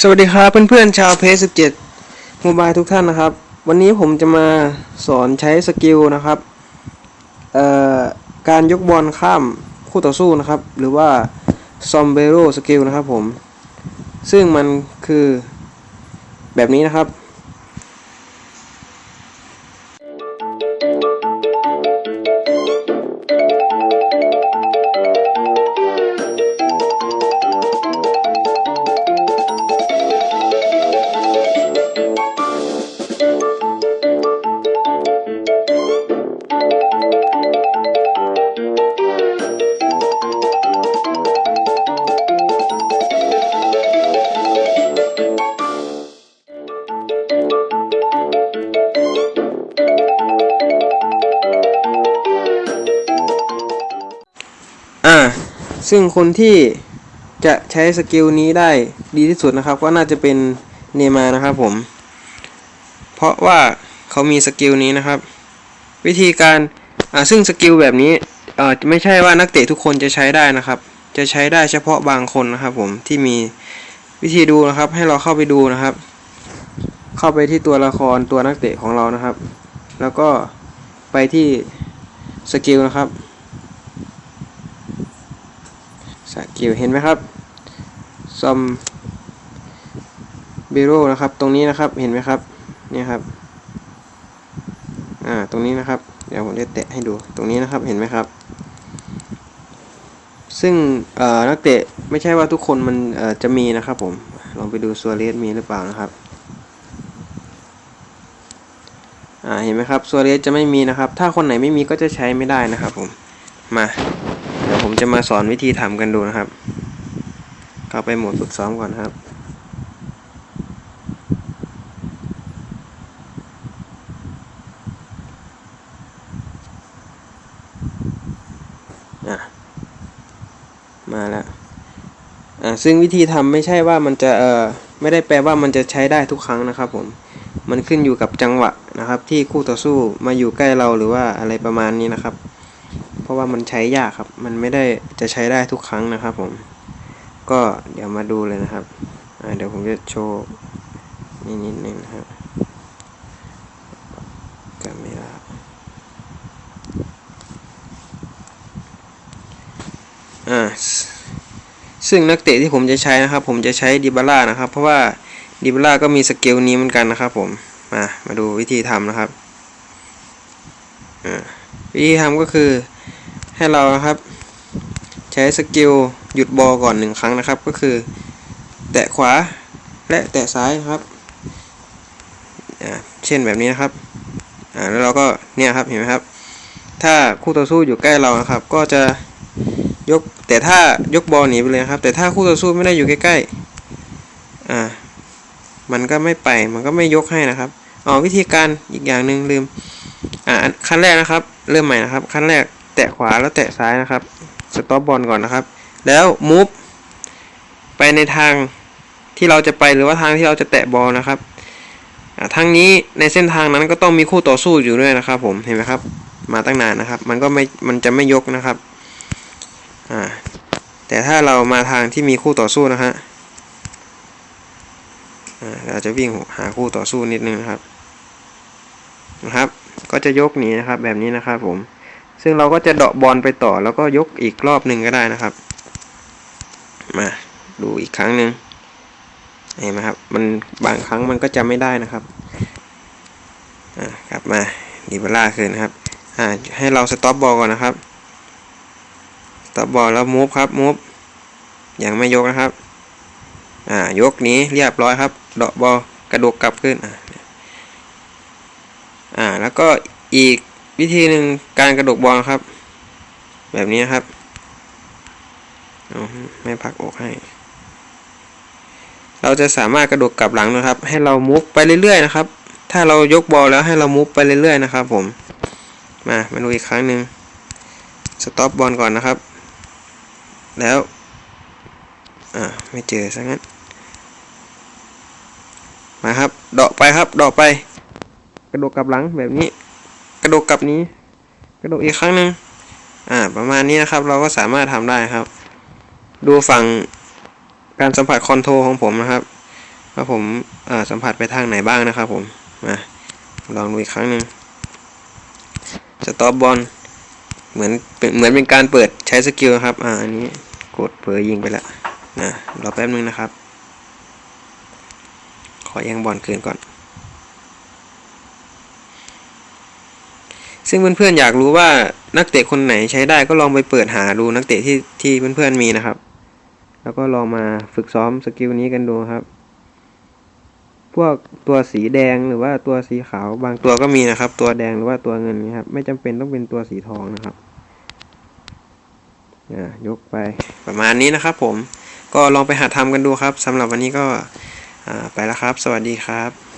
สวัสดีครับเพื่อนๆชาวเพจ17โมบายทุกท่านนะครับ วันนี้ผมจะมาสอนใช้สกิลนะครับการยกบอลข้ามคู่ต่อสู้นะครับ หรือว่าซอมเบโรสกิลนะครับผม ซึ่งมันคือแบบนี้นะครับ ซึ่งคนที่จะใช้สกิลนี้ได้ดีที่สุดนะครับ ก็น่าจะเป็นเนมานะครับผม เพราะว่าเขามีสกิลนี้นะครับ วิธีการอ่าซึ่งสกิลแบบนี้เอ่อไม่ใช่ว่านักเตะทุกคนจะใช้ได้นะครับ จะใช้ได้เฉพาะบางคนนะครับผมที่มีวิธีดูนะครับ ให้เราเข้าไปดูนะครับ เข้าไปที่ตัวละครตัวนักเตะของเรานะครับ แล้วก็ไปที่สกิลนะครับ ส กิลเห็นไหมครับซอมเบโรนะครับ ตรงนี้นะครับเห็นไหมครับเนี่ยครับ อ่า ตรงนี้นะครับ เดี๋ยวผมจะแตะให้ดูตรงนี้นะครับเห็นไหมครับ ซึ่งเอ่อนักเตะไม่ใช่ว่าทุกคนมันเออจะมีนะครับผม ลองไปดูซัวเรสมีหรือเปล่านะครับ อ่า เห็นไหมครับซัวเรสจะไม่มีนะครับ ถ้าคนไหนไม่มีก็จะใช้ไม่ได้นะครับผม มา จะมาสอนวิธีทำกันดูนะครับ เข้าไปโหมดฝึกซ้อมก่อนนะครับอะมาแล้วอ่าซึ่งวิธีทำไม่ใช่ว่ามันจะเอ่อไม่ได้แปลว่ามันจะใช้ได้ทุกครั้งนะครับผม มันขึ้นอยู่กับจังหวะนะครับ ที่คู่ต่อสู้มาอยู่ใกล้เราหรือว่าอะไรประมาณนี้นะครับ เพราะว่ามันใช้ยากครับ มันไม่ได้จะใช้ได้ทุกครั้งนะครับผม ก็เดี๋ยวมาดูเลยนะครับเดี๋ยวผมจะโชว์นี่นิดนึงนะครับกาเมราอ่าซซึ่งนักเตะที่ผมจะใช้นะครับ ผมจะใช้ดิบาร่านะครับ เพราะว่าดิบาร่าก็มีสเกลนี้เหมือนกันนะครับผม มา มาดูวิธีทำนะครับอ่า วิธีทำก็คือให้เรานะครับ ใช้สกิลหยุดบอลก่อนหนึ่งครั้งนะครับ ก็คือ แตะขวาและแตะซ้ายนะครับเช่นแบบนี้นะครับแล้วเราก็เนี่ยครับเห็นไหมครับ ถ้าคู่ต่อสู้อยู่ใกล้เรานะครับ ก็จะยกแต่ถ้ายกบอลหนีไปเลยครับ แต่ถ้าคู่ต่อสู้ไม่ได้อยู่ใกล้ๆอ่ามันก็ไม่ไปมันก็ไม่ยกให้นะครับอ๋อวิธีการอีกอย่างหนึ่งลืมอ่าขั้นแรกนะครับ เริ่มใหม่นะครับ ขั้นแรกแตะขวาแล้วแตะซ้ายนะครับสต็อปบอลก่อนนะครับ แล้วมูฟไปในทางที่เราจะไปหรือว่าทางที่เราจะแตะบอลนะครับทางนี้ในเส้นทางนั้นก็ต้องมีคู่ต่อสู้อยู่ด้วยนะครับ ผมเห็นไหมครับ มาตั้งนานนะครับ มันก็ไม่มันจะไม่ยกนะครับอ่าแต่ถ้าเรามาทางที่มีคู่ต่อสู้นะฮะอาเราจะวิ่งหาคู่ต่อสู้นิดนึงนะครับนะครับ ก็จะยกหนีนะครับ แบบนี้นะครับผม ซึ่งเราก็จะเดาะบอลไปต่อแล้วก็ยกอีกรอบหนึ่งก็ได้นะครับ มาดูอีกครั้งหนึ่งเห็นไหมครับ มันบางครั้งมันก็จะไม่ได้นะครับ อ่ากลับมาดีบล่าคืนนะครับ อ่าให้เราสต็อปบอลก่อนนะครับสต็อปบอลแล้วมูฟครับมูฟยังไม่ยกนะครับ อ่ายกนี้เรียบร้อยครับ เดาะบอลกระดกกลับขึ้นอ่า อ่า แล้วก็อีกวิธีหนึ่งการกระดกบอลครับ แบบนี้ครับเอาไม่พักอกให้ เราจะสามารถกระดกกลับหลังนะครับ ให้เรามุฟไปเรื่อยๆนะครับ ถ้าเรายกบอลแล้วให้เรามุฟไปเรื่อยๆนะครับ ผม มามาดูอีกครั้งหนึ่งสต็อปบอลก่อนนะครับ แล้วอ่าไม่เจอซะงั้นมาครับ เดาะไปครับ เดาะไป ระโดกกลับหลังแบบนี้ กระโดกกลับนี้ กระโดกอีกครั้งหนึ่งอ่า ประมาณนี้นะครับ เราก็สามารถทำได้ครับ ดูฝั่งการสัมผัสคอนโทรของผมนะครับว่าผมอ่าสัมผัสไปทางไหนบ้างนะครับผม มาลองดูอีกครั้งหนึ่งสต็อปบอลเหมือนเป็นเหมือนเป็นการเปิดใช้สกิลครับ อ่า อันนี้กดเผลอยิงไปแล้วนะรอแป๊บนึงนะครับ ขอแย่งบอลคืนก่อน ซึ่งเพื่อนๆอยากรู้ว่านักเตะคนไหนใช้ได้ก็ลองไปเปิดหาดูนักเตะที่ที่เพื่อนๆมีนะครับ แล้วก็ลองมาฝึกซ้อมสกิลนี้กันดูครับ พวกตัวสีแดงหรือว่าตัวสีขาวบางตัวก็มีนะครับ ตัวแดงหรือว่าตัวเงินนะครับ ไม่จำเป็นต้องเป็นตัวสีทองนะครับอ่ายกไปประมาณนี้นะครับ ผมก็ลองไปหาทำกันดูครับสำหรับวันนี้ก็ไปแล้วครับ สวัสดีครับ